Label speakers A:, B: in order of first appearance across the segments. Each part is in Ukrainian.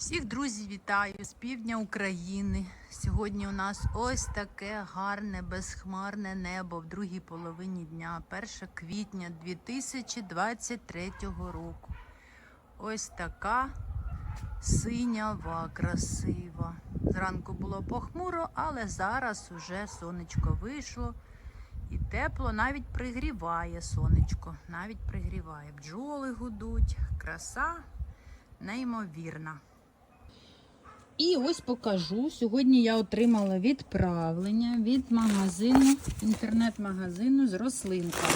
A: Всіх друзів вітаю з півдня України. Сьогодні у нас ось таке гарне, безхмарне небо в другій половині дня, 1 квітня 2023 року. Ось така синява, красива. Зранку було похмуро, але зараз уже сонечко вийшло. І тепло навіть пригріває сонечко, навіть пригріває. Бджоли гудуть, краса неймовірна. І ось покажу. Сьогодні я отримала відправлення від магазину, інтернет-магазину з рослинками.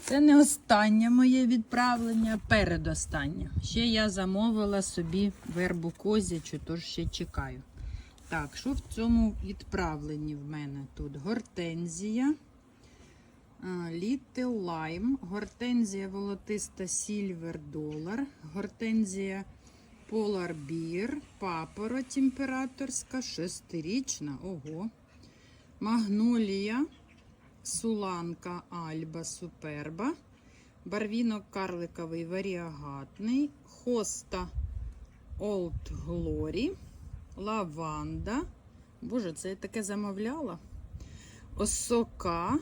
A: Це не останнє моє відправлення, передостаннє. Ще я замовила собі вербу козячу, тож ще чекаю. Так, що в цьому відправленні в мене тут? Гортензія, Little Lime, гортензія волотиста Silver Dollar, гортензія Bear, папороть імператорська, шестирічна, ого. Магнолія, Суланка Альба Суперба, барвінок карликовий варіагатний, хоста Old Glory, лаванда. Боже, це я таке замовляла. Осока,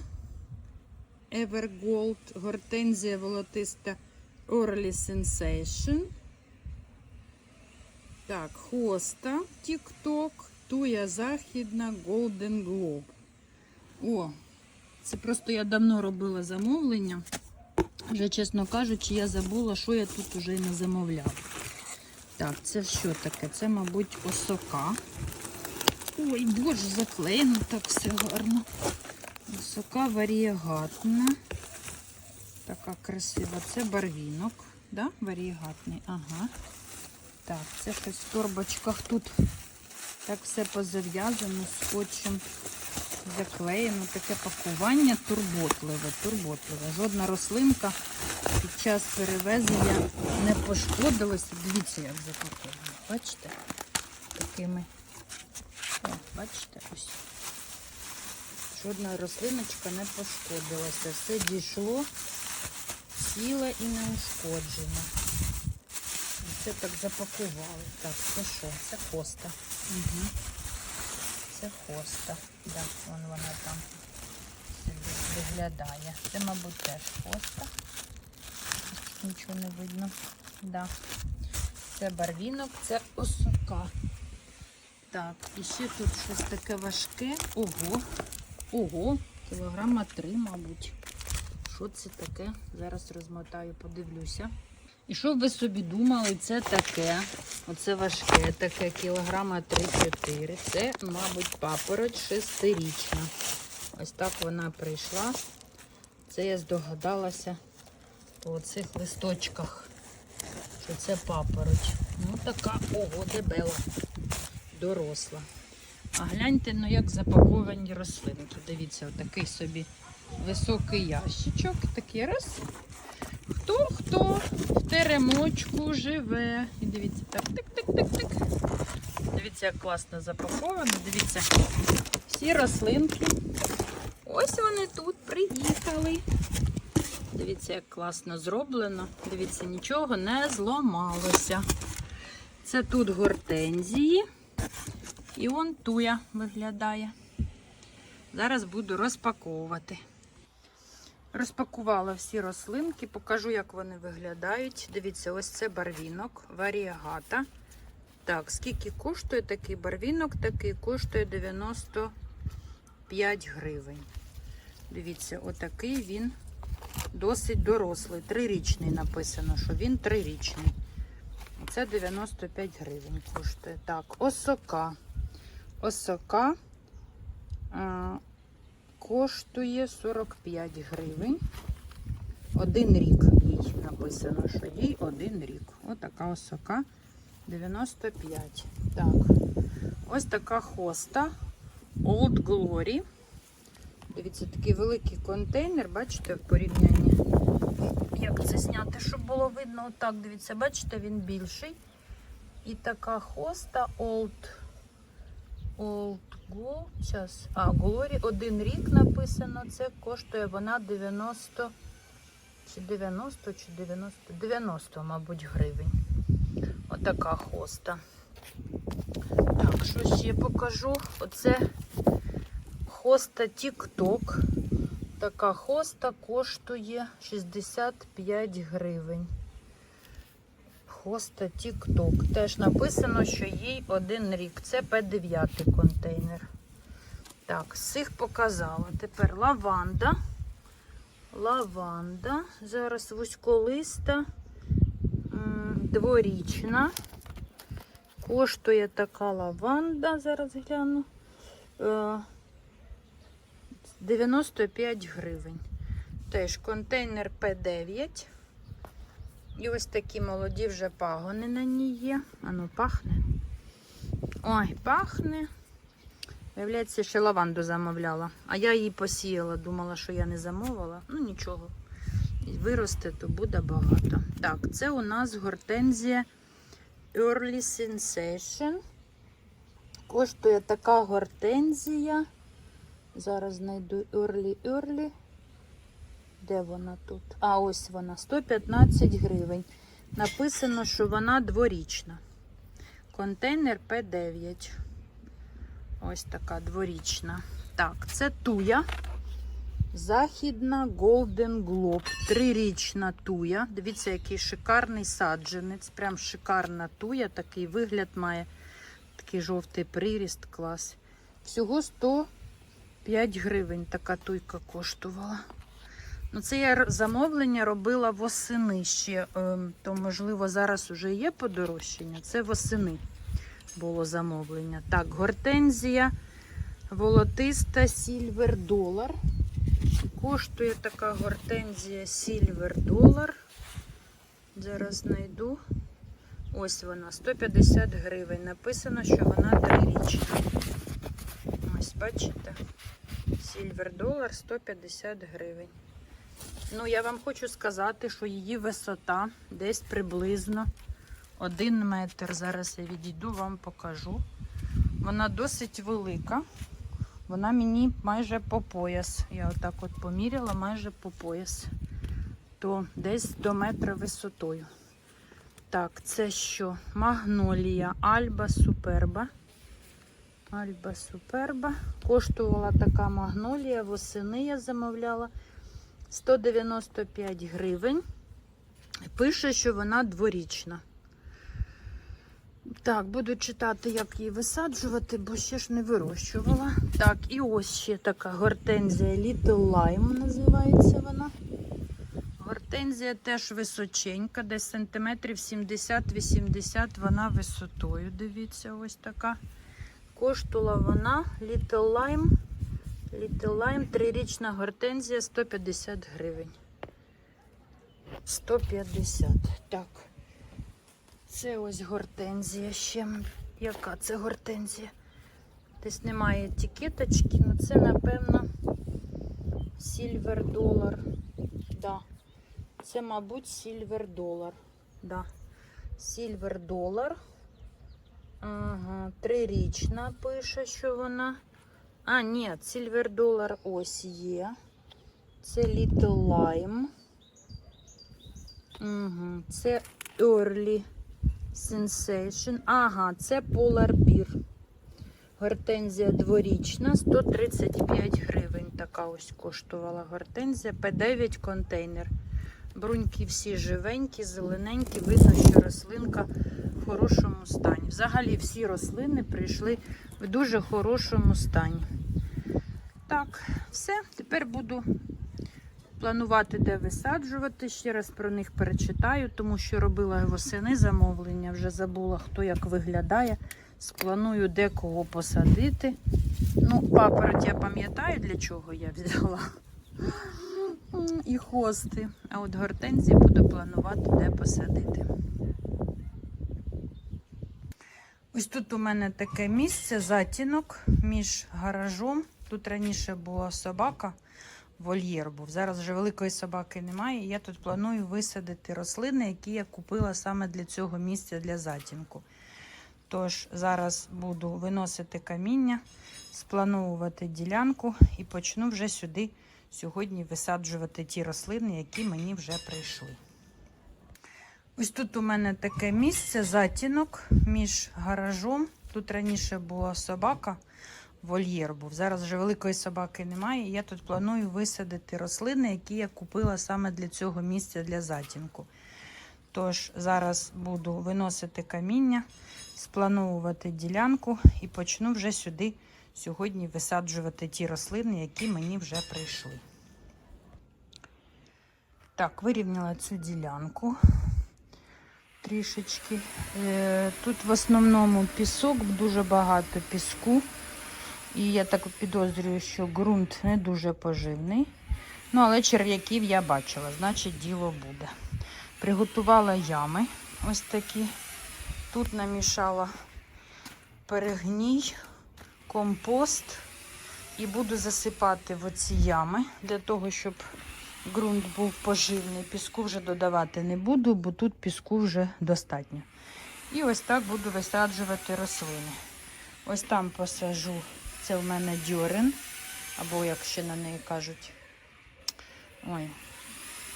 A: Evergold, гортензія волотиста Early Sensation. Так, хоста, TikTok, туя західна, Golden Globe. О, це просто я давно робила замовлення. Вже, чесно кажучи, я забула, що я тут уже не замовляла. Так, це що таке? Це, мабуть, осока. Ой, боже, заклеєно так все гарно. Осока варієгатна. Така красива. Це барвінок. Да? Варієгатний. Ага. Так, це щось в торбочках тут так все позав'язано, скотчем заклеєно. Таке пакування турботливе, турботливе. Жодна рослинка під час перевезення не пошкодилася. Дивіться, як запаковано. Бачите? Такими. О, бачите, ось. Жодна рослиночка не пошкодилася. Все дійшло, ціле і неушкоджене. Це так запакували. Так, це що? Це хоста. Угу. Це хоста. Да, вон вона там виглядає. Це, мабуть, теж хоста. Тут Нічого не видно. Да. Це барвінок, це осока. Так, і ще тут щось таке важке. Ого. Ого, кілограма три, мабуть. Що це таке? Зараз розмотаю, подивлюся. І що б ви собі думали, це таке. Оце важке, таке кілограма 3-4. Це, мабуть, папороть шестирічна. Ось так вона прийшла. Це я здогадалася по цих листочках, що це папороть. Ну, така, ого, дебела, доросла. А гляньте, ну як запаковані рослинки. Дивіться, отакий собі високий ящичок. Такий раз. Хто хто в теремочку живе. І дивіться, так, тик-тик-тик-тик. Дивіться, як класно запаковано. Дивіться, всі рослинки. Ось вони тут приїхали. Дивіться, як класно зроблено. Дивіться, нічого не зламалося. Це тут гортензії. І он туя виглядає. Зараз буду розпаковувати. Розпакувала всі рослинки, покажу, як вони виглядають. Дивіться, ось це барвінок, варіагата. Так, скільки коштує такий барвінок? Такий коштує 95 гривень. Дивіться, отакий він досить дорослий. Трирічний написано, що він трирічний. Це 95 гривень коштує. Так, осока. Осока. Коштує 45 гривень. Один рік їй написано, що їй один рік. Ось така осока 95. Так, ось така хоста Old Glory. Дивіться, такий великий контейнер, бачите, в порівнянні. Як це зняти, щоб було видно? Отак, дивіться, бачите, він більший. І така хоста Old Gold, час. А, Glory, один рік написано. Це коштує вона 90 чи 90 чи 90, 90, мабуть, гривень. Отака хоста. Так, що ще покажу? Оце хоста TikTok. Така хоста коштує 65 гривень. Хоста TikTok. Теж написано, що їй один рік. Це П9 контейнер. Так, цих показала. Тепер лаванда. Лаванда. Зараз вузьколиста, дворічна. Коштує така лаванда, зараз гляну. е, 95 гривень. Теж контейнер П9. І ось такі молоді вже пагони на ній є. Ану, пахне. Ой, пахне. Виявляється, ще лаванду замовляла. А я її посіяла, думала, що я не замовила. Ну нічого. Виросте, то буде багато. Так, це у нас гортензія Early Sensation. Коштує така гортензія. Зараз знайду Early Early. Де вона тут? А, ось вона. 115 гривень. Написано, що вона дворічна. Контейнер П9. Ось така дворічна. Так, це туя. Західна Golden Globe. Трирічна туя. Дивіться, який шикарний саджанець. Прям шикарна туя. Такий вигляд має. Такий жовтий приріст, клас. Всього 105 гривень така туйка коштувала. Ну, це я замовлення робила восени ще, ем, то, можливо, зараз уже є подорожчання. Це восени було замовлення. Так, гортензія волотиста Сільвер Долар. Коштує така гортензія Сільвер Долар. Зараз знайду. Ось вона, 150 гривень. Написано, що вона трирічна. Ось, бачите? Сільвер Долар 150 гривень. Ну, я вам хочу сказати, що її висота десь приблизно 1 метр. Зараз я відійду, вам покажу. Вона досить велика. Вона мені майже по пояс. Я отак от поміряла майже по пояс. То десь до метра висотою. Так, це що? Магнолія Альба Суперба. Альба Суперба. Коштувала така магнолія. Восени я замовляла 195 гривень. Пише, що вона дворічна. Так, буду читати, як її висаджувати, бо ще ж не вирощувала. Так, і ось ще така гортензія Little Lime називається вона. Гортензія теж височенька, десь сантиметрів 70-80 вона висотою. Дивіться, ось така. Коштувала вона Little Lime. Little Lime, трирічна гортензія 150 гривень. 150. Так. Це ось гортензія ще. Яка це гортензія? Десь немає етикеточки, ну це, напевно, сільвер долар. Да. Це, мабуть, сільвер долар. Да. Сільвер долар. Ага, трирічна пише, що вона. А, ні, сільвер долар ось є. Це Little Lime. Угу. Це Early Sensation. Ага, це Polar Beer. Гортензія дворічна, 135 гривень. Така ось коштувала гортензія. П9 контейнер. Бруньки всі живенькі, зелененькі. Видно, що рослинка в хорошому стані. Взагалі всі рослини прийшли в дуже хорошому стані. Так, все. Тепер буду планувати, де висаджувати. Ще раз про них перечитаю, тому що робила восени замовлення, вже забула, хто як виглядає. Спланую, де кого посадити. Ну, папороть я пам'ятаю, для чого я взяла. І хости. А от гортензії буду планувати, де посадити. Ось тут у мене таке місце, затінок між гаражом. Тут раніше була собака, вольєр був. Зараз вже великої собаки немає. Я тут планую висадити рослини, які я купила саме для цього місця для затінку. Тож зараз буду виносити каміння, сплановувати ділянку і почну вже сюди сьогодні висаджувати ті рослини, які мені вже прийшли. Ось тут у мене таке місце, затінок між гаражом. Тут раніше була собака, вольєр був. Зараз вже великої собаки немає. Я тут планую висадити рослини, які я купила саме для цього місця для затінку. Тож зараз буду виносити каміння, сплановувати ділянку і почну вже сюди сьогодні висаджувати ті рослини, які мені вже прийшли. Так, вирівняла цю ділянку трішечки. Е, Тут в основному пісок, дуже багато піску. І я так підозрюю, що ґрунт не дуже поживний. Ну, але черв'яків я бачила, значить діло буде. Приготувала ями ось такі. Тут намішала перегній, компост і буду засипати в оці ями для того, щоб ґрунт був поживний. Піску вже додавати не буду, бо тут піску вже достатньо. І ось так буду висаджувати рослини. Ось там посажу, це в мене дьорин, або як ще на неї кажуть. Ой.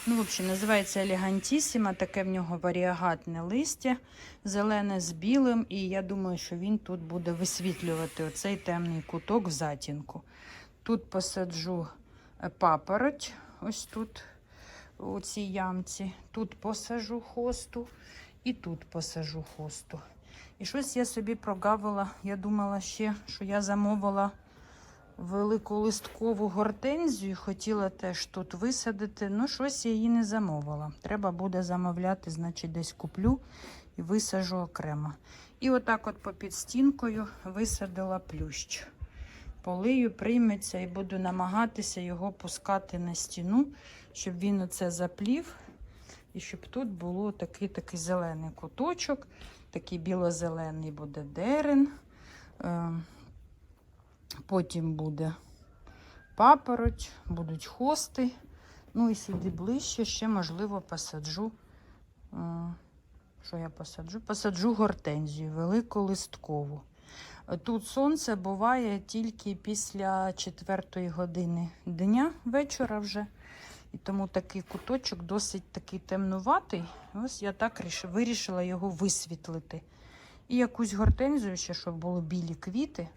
A: Ну, в общем, називається елегантісіма, таке в нього варіагатне листя, зелене з білим, і я думаю, що він тут буде висвітлювати оцей темний куток в затінку. Тут посаджу е, папороть, ось тут, у цій ямці. Тут посажу хосту і тут посажу хосту. І щось я собі прогавила. Я думала ще, що я замовила велику листкову гортензію. Хотіла теж тут висадити. Ну, щось я її не замовила. Треба буде замовляти, значить, десь куплю і висажу окремо. І отак, от попід стінкою, висадила плющ. Полию, прийметься і буду намагатися його пускати на стіну, щоб він оце заплів. І щоб тут було такий такий зелений куточок, такий біло-зелений буде дерен. Е, Потім буде папороть, будуть хости. Ну і сюди ближче ще, можливо, посаджу. е, Що я посаджу? Посаджу гортензію, велику листкову. Тут сонце буває тільки після 4 години дня, вечора вже. І тому такий куточок досить такий темнуватий. Ось я так вирішила його висвітлити. І якусь гортензію ще, щоб були білі квіти.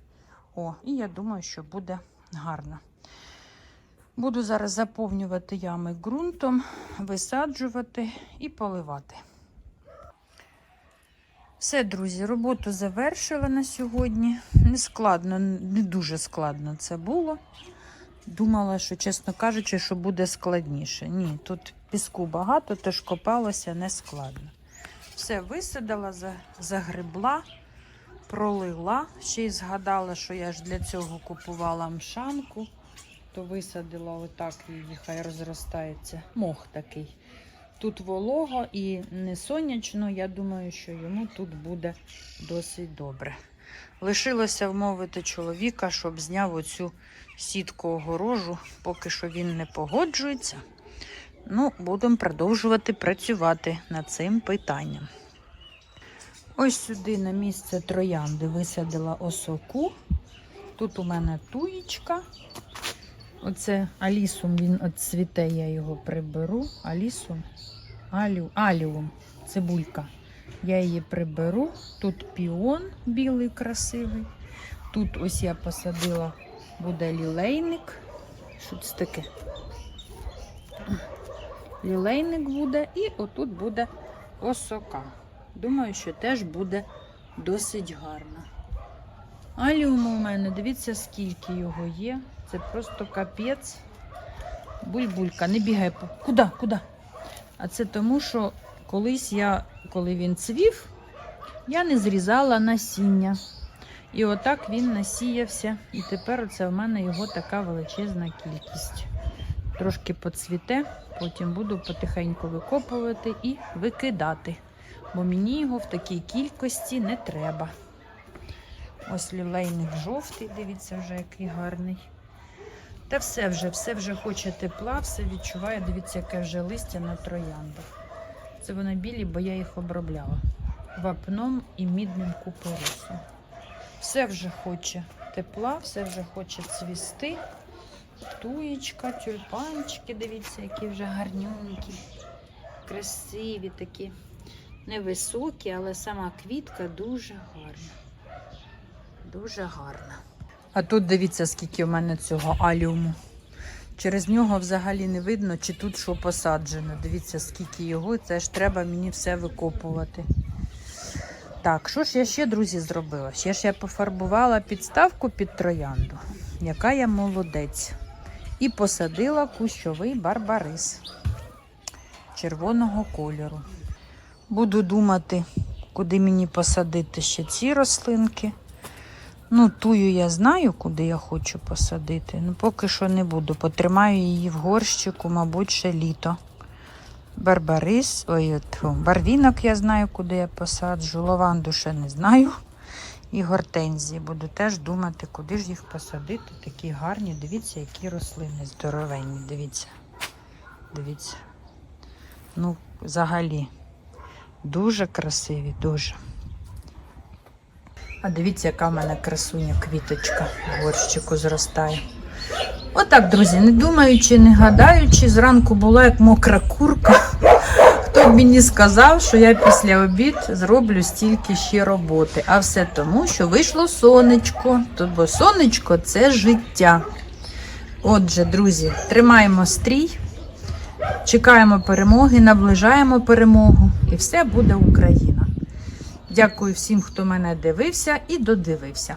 A: О, і я думаю, що буде гарно. Буду зараз заповнювати ями ґрунтом, висаджувати і поливати. Все, друзі, роботу завершила на сьогодні. Не складно, не дуже складно це було. Думала, що, чесно кажучи, що буде складніше. Ні, тут піску багато, тож копалося не складно. Все висадила, загребла, пролила. Ще й згадала, що я ж для цього купувала мшанку, то висадила отак її, хай розростається. Мох такий. Тут волого і не сонячно, я думаю, що йому тут буде досить добре. Лишилося вмовити чоловіка, щоб зняв оцю сітку огорожу, поки що він не погоджується. Ну, будемо продовжувати працювати над цим питанням. Ось сюди на місце троянди висадила осоку. Тут у мене туєчка. Оце алісум він цвіте, я його приберу. Алісум, алю, аліум, цибулька. Я її приберу. Тут піон білий, красивий. Тут ось я посадила, буде лілейник. Що це таке? Лілейник буде, і отут буде осока. Думаю, що теж буде досить гарно. Аліуму у мене, дивіться, скільки його є. Це просто капець. Бульбулька, не бігай. Куди? Куди? А це тому, що колись я, коли він цвів, я не зрізала насіння. І отак він насіявся. І тепер оце в мене його така величезна кількість. Трошки поцвіте, потім буду потихеньку викопувати і викидати. Бо мені його в такій кількості не треба. Ось лілейник жовтий, дивіться, вже який гарний. Та все вже, все вже хоче тепла, все відчуває. Дивіться, яке вже листя на трояндах. Це вони білі, бо я їх обробляла вапном і мідним купоросом. Все вже хоче тепла, все вже хоче цвісти. Туєчка, тюльпанчики, дивіться, які вже гарнюнькі, красиві такі. невисокі, але сама квітка дуже гарна. Дуже гарна. А тут дивіться, скільки в мене цього аліуму. Через нього взагалі не видно, чи тут що посаджено. Дивіться, скільки його, це ж треба мені все викопувати. Так, що ж я ще, друзі, зробила? Ще ж я пофарбувала підставку під троянду, яка я молодець. І посадила кущовий барбарис червоного кольору. Буду думати, куди мені посадити ще ці рослинки. Ну, тую я знаю, куди я хочу посадити. Ну, поки що не буду. Потримаю її в горщику, мабуть, ще літо. Барбарис, ой, тьфу, барвінок я знаю, куди я посаджу. Лаванду ще не знаю. І гортензії. Буду теж думати, куди ж їх посадити. Такі гарні. Дивіться, які рослини здоровенні. Дивіться. Дивіться. Ну, взагалі, дуже красиві, дуже. А дивіться, яка в мене красуня квіточка в горщику зростає. Отак, друзі, не думаючи, не гадаючи, зранку була як мокра курка. Хто б мені сказав, що я після обід зроблю стільки ще роботи. А все тому, що вийшло сонечко. Бо сонечко це життя. Отже, друзі, тримаємо стрій, чекаємо перемоги, наближаємо перемогу, і все буде Україна. Дякую всім, хто мене дивився і додивився.